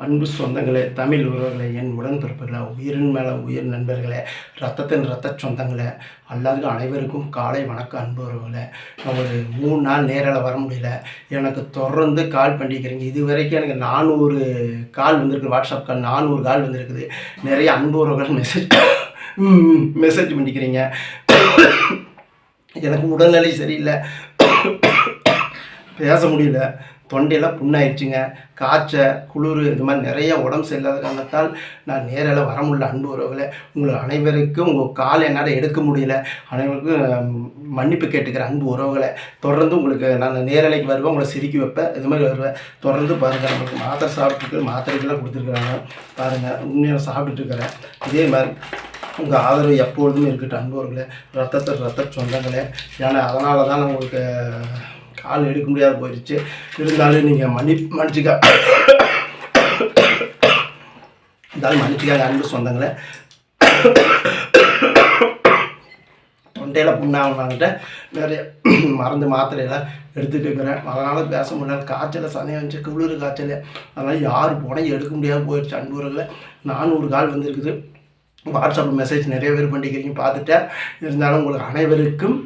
அன்பு சொந்தங்களே தமிழ் உறவுகளே என் உடன்பிறப்புகளே உயிரின் மேலே உயிர் நண்பர்களே ரத்தத்தின் ரத்த சொந்தங்களே எல்லாருக்கும் அனைவருக்கும் காலை வணக்கம் அன்பு உறவுகளே. நான் ஒரு மூணு நாள் நேரில் வர முடியல. எனக்கு தொடர்ந்து கால் பண்ணிக்கிறீங்க. இது வரைக்கும் எனக்கு நானூறு கால் வந்திருக்கு வாட்ஸ்அப் கால் நானூறு கால் வந்திருக்குது. நிறைய அன்பு உறவுகள் மெசேஜ் மெசேஜ் பண்ணிக்கிறீங்க. எனக்கு உடல்நிலை சரியில்லை. பேச முடியல. தொண்டையெல்லாம் புண்ணாயிடுச்சுங்க காய்ச்சல் குளிர் இது மாதிரி நிறைய உடம்பு சரியில்லாத காரணத்தால் நான் நேரில் வர முடியல அன்பு உறவுகளை. உங்கள் அனைவருக்கும் உங்கள் கால் என்னால் எடுக்க முடியல. அனைவருக்கும் மன்னிப்பு கேட்டுக்கிறேன் அன்பு உறவுகளை. தொடர்ந்து உங்களுக்கு நான் நேரலைக்கு வருவேன் உங்களை சிரிக்க வைப்பேன் இது மாதிரி வருவேன். தொடர்ந்து பாருங்கள் நம்மளுக்கு மாத்திரை சாப்பிட்டுருக்கு மாத்திரைகள்லாம் கொடுத்துருக்குறாங்க. பாருங்கள் உண்மையாக சாப்பிட்டுட்டு இருக்கிறேன். இதே மாதிரி உங்கள் ஆதரவு எப்பொழுதும் இருக்கட்டும் அன்பவர்களே ரத்தத்தை ரத்த சொந்தங்களே. ஏன்னா அதனால தான் நான் உங்களுக்கு கால் எடுக்க முடியாத போயிடுச்சு இருந்தாலும் நீங்கள் மன்னி மன்னிச்சிக்க. இருந்தாலும் மன்னிச்சுக்காங்க அன்பு சொந்தங்களே. தொண்டையில் புண்ணாகணுன்ட்டு நிறைய மருந்து மாத்திரையெல்லாம் எடுத்துட்டு அதனால் பேச முடியல. காய்ச்சல் சனையாக வந்துச்சு குளிர் காய்ச்சல். அதனால் யார் போனால் எடுக்க முடியாத போயிடுச்சு அன்பூரில் நானூறு கால் வந்துருக்குது. வாட்ஸ்அப் மெசேஜ் நிறைய பேர் பண்ணிக்கிறீங்க பார்த்துட்டேன். இருந்தாலும் உங்களுக்கு அனைவருக்கும்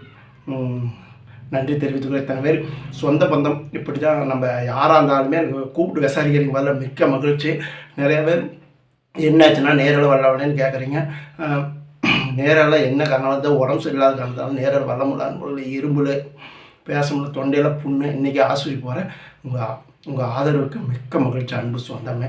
நன்றி தெரிவித்துக்கிறேன் இத்தனை பேர் சொந்த பந்தம். இப்படி தான் நம்ம யாராக இருந்தாலுமே கூப்பிட்டு விசாரிக்கிறீங்க வரல மிக்க மகிழ்ச்சி. நிறைய பேர் என்னாச்சுன்னா நேரில் வரலான்னு கேட்குறீங்க நேரில் என்ன காரணம்? தான் உடம்பு சரியில்லாத காரணத்தாலும் நேரில் வர முடியல. இரும்புல பேச முடியல தொண்டையில் புண்ணு இன்றைக்கி ஆஸ்பத்திரி போகிறேன் உங்கள் உங்கள் ஆதரவுக்கு மிக்க மகிழ்ச்சி. அன்பு சொந்தமே.